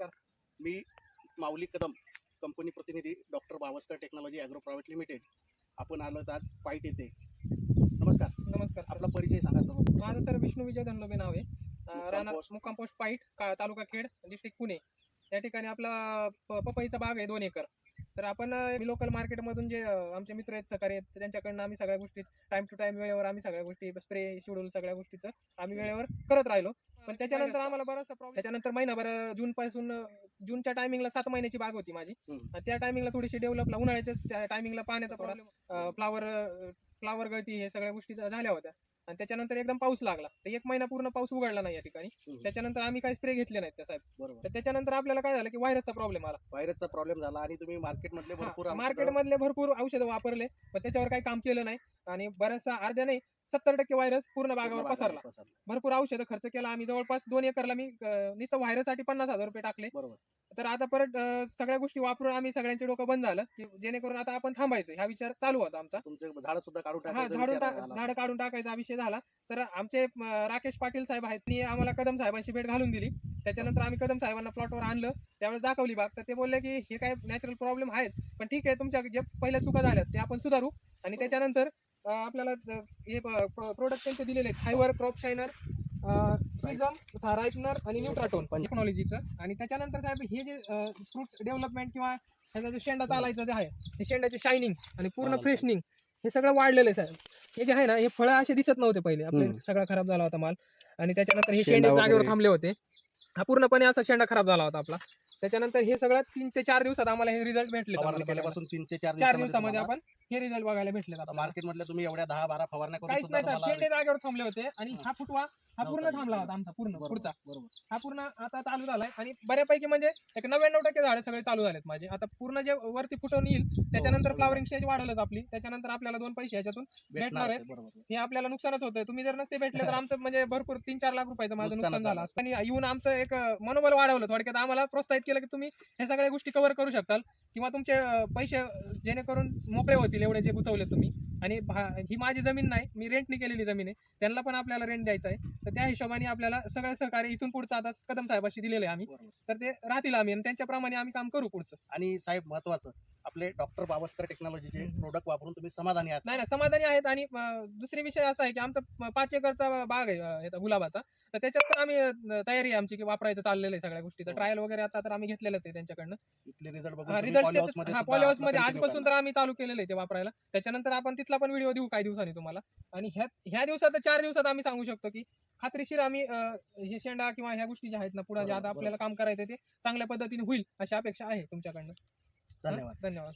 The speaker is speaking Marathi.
नमस्कार. मी माऊली कदम कंपनी प्रतिनिधी doctor Bawaskar technology agro private limited. आपण आलो आज पाईट येथे. नमस्कार. नमस्कार सर. आपला परिचय सांगा सर्व. माझं सर विष्णू विजय धनलोबे नाव आहे. राहणार. मुक्काम पोस्ट पाईट का तालुका खेड डिस्ट्रिक्ट पुणे. या ठिकाणी आपला पपईचा बाग आहे दोन एकर. तर आपण लोकल मार्केटमधून जे आमचे मित्र आहेत सहकारी आहेत त्यांच्याकडनं आम्ही सगळ्या गोष्टी टाइम टू टाइम वेळेवर आम्ही सगळ्या गोष्टी स्प्रे शेड्यूल सगळ्या गोष्टीचं आम्ही वेळेवर करत राहिलो. पण त्याच्यानंतर आम्हाला बराचसा प्रॉब्लेम त्याच्यानंतर महिनाभर जून पासून जूनच्या टायमिंगला सात महिन्याची बाग होती माझी. त्या टायमिंगला थोडीशी डेव्हलपला उन्हाळ्याच्या टायमिंगला पाण्याचा प्रॉब्लेम फ्लावर फ्लावर गळती हे सगळ्या गोष्टी झाल्या होत्या. आणि त्याच्यानंतर एकदम पाऊस लागला. तर एक महिना पूर्ण पाऊस उघडला नाही या ठिकाणी. त्याच्यानंतर आम्ही काही स्प्रे घेतले नाहीत त्या साहेब. बरोबर. तर त्याच्यानंतर आपल्याला काय झालं की व्हायरसचा प्रॉब्लेम आला. व्हायरसचा प्रॉब्लेम झाला आणि तुम्ही मार्केटमधले भरपूर मार्केटमधले भरपूर औषधं वापरले पण त्याच्यावर काही काम केलं नाही. आणि बऱ्याचसा अर्ध्या नाही सत्तर टक्के व्हायरस पूर्ण बागावर पसरला. भरपूर औषधं खर्च केला. आम्ही जवळपास दोन एकरला मी नुसतं व्हायरससाठी पन्नास हजार रुपये टाकले. बरोबर. तर आता परत सगळ्या गोष्टी वापरून आम्ही सगळ्यांचे डोकं बंद झालं की जेणेकरून आता आपण थांबायचं. हा विचार चालू होता आमचा. झाड सुद्धा काढून टाकायचा झाडून. झाडं काढून टाकायचा विषय झाला. तर आमचे राकेश पाटील साहेब आहेत. त्यांनी आम्हाला कदम साहेबांची भेट घालून दिली. त्याच्यानंतर आम्ही कदम साहेबांना प्लॉटवर आणलं. त्यावेळेस दाखवली बाग. तर ते बोलले की हे काय नॅचरल प्रॉब्लेम आहेत. पण ठीक आहे तुमच्या जे पहिल्या चुका झाल्यात ते आपण सुधारू. आणि त्याच्यानंतर आपल्याला हे प्रोडक्ट त्यांचे दिलेले आहेत. फायबर क्रॉप शायनर प्रिझम रायटनर आणि न्यूट्राटोन टेक्नॉलॉजीचं आणि त्याच्यानंतर साहेब हे जे फ्रूट डेव्हलपमेंट किंवा ह्याचा जो शेंडा चालायचं जे आहे हे शेंड्याचे शायनिंग आणि पूर्ण. फ्रेशनिंग हे सगळं वाढलेलं आहे साहेब. हे जे आहे ना हे फळं असे दिसत नव्हते पहिले. आपले. सगळा खराब झाला होता माल. आणि त्याच्यानंतर हे शेंडा जागेवर. थांबले होते. हा पूर्णपणे असा शेंडा खराब झाला होता आपला. त्याच्यानंतर हे सगळं तीन ते चार दिवसात आम्हाला हे रिझल्ट भेटले. तीन ते चार चार दिवसामध्ये आपण हे रिझल्ट बघायला भेटले आता मार्केट मधल्या तुम्ही एवढ्या दहा बारा फवारण्या करून काहीच सुद्धा नाही तुम्हाला शेंडे जागेवर थांबले होते आणि हा. हा फुटवा हा पूर्ण नव्हता. थांबला होता आमचा पूर्ण बरोबर, पुढचा. बरोबर. हा पूर्ण आता चालू झालाय आणि बऱ्यापैकी म्हणजे एक नव्याण्णव टक्के झाडं सगळे चालू झालेत माझे. आता पूर्ण जे वरती फुटवून येईल त्याच्यानंतर बरोबर. फ्लावरिंग स्टेज वाढलच आपली. त्याच्यानंतर आपल्याला दोन पैसे याच्यातून भेटणार भेटणार आहेत. आहे, बरोबर. हे आपल्याला नुकसानच होतंय. तुम्ही जर नसते भेटले तर आमचं म्हणजे भरपूर तीन चार लाख रुपयाचं माझं नुकसान झालं झालं. असतं. आणि येऊन आमचं एक अं, मनोबल वाढवलं. थोडक्यात आम्हाला प्रोत्साहित केलं की तुम्ही हे सगळ्या गोष्टी कव्हर करू शकाल किंवा तुमचे पैसे जेणेकरून मोकळे होतील एवढे जे गुंतवले तुम्ही? आणि ही माझी जमीन नाही मी रेंटनी केलेली जमीन आहे. त्यांना पण आपल्याला रेंट द्यायचा आहे. तर त्या हिशोबाने आपल्याला सगळं सहकार्य इथून पुढचं आता कदम साहेबाशी दिलेलं आहे आम्ही. तर ते राहतील आम्ही आणि त्यांच्याप्रमाणे आम्ही काम करू पुढचं. आणि साहेब महत्वाचं आपले डॉक्टर बावस्कर टेक्नॉलॉजीचे. प्रोडक्ट वापरून तुम्ही समाधानी आहात. नाही ना समाधानी आहेत आणि दुसरी विषय असा आहे की आमचा पाच एकरचा बाग आहे गुलाबाचा. तर त्याच्यात पण आम्ही तयारी आहे आमची की वापरायचं चाललेलं आहे सगळ्या गोष्टीचं हो. ट्रायल वगैरे आता तर आम्ही घेतलेलंच आहे त्यांच्याकडनं. रिझल्ट हा हा पॉलिहाऊसमध्ये आजपासून. तर आम्ही चालू केलेलं आहे ते वापरायला. त्याच्यानंतर आपण तिथला पण व्हिडिओ देऊ काही दिवसांनी तुम्हाला. आणि ह्या ह्या दिवसात चार दिवसात आम्ही सांगू शकतो की खात्रीशीर आम्ही हे शेंडा किंवा ह्या गोष्टी ज्या आहेत ना पुढे जे बरोबर, आता आपल्याला काम करायचं ते चांगल्या पद्धतीने होईल अशी अपेक्षा आहे तुमच्याकडनं. धन्यवाद. धन्यवाद.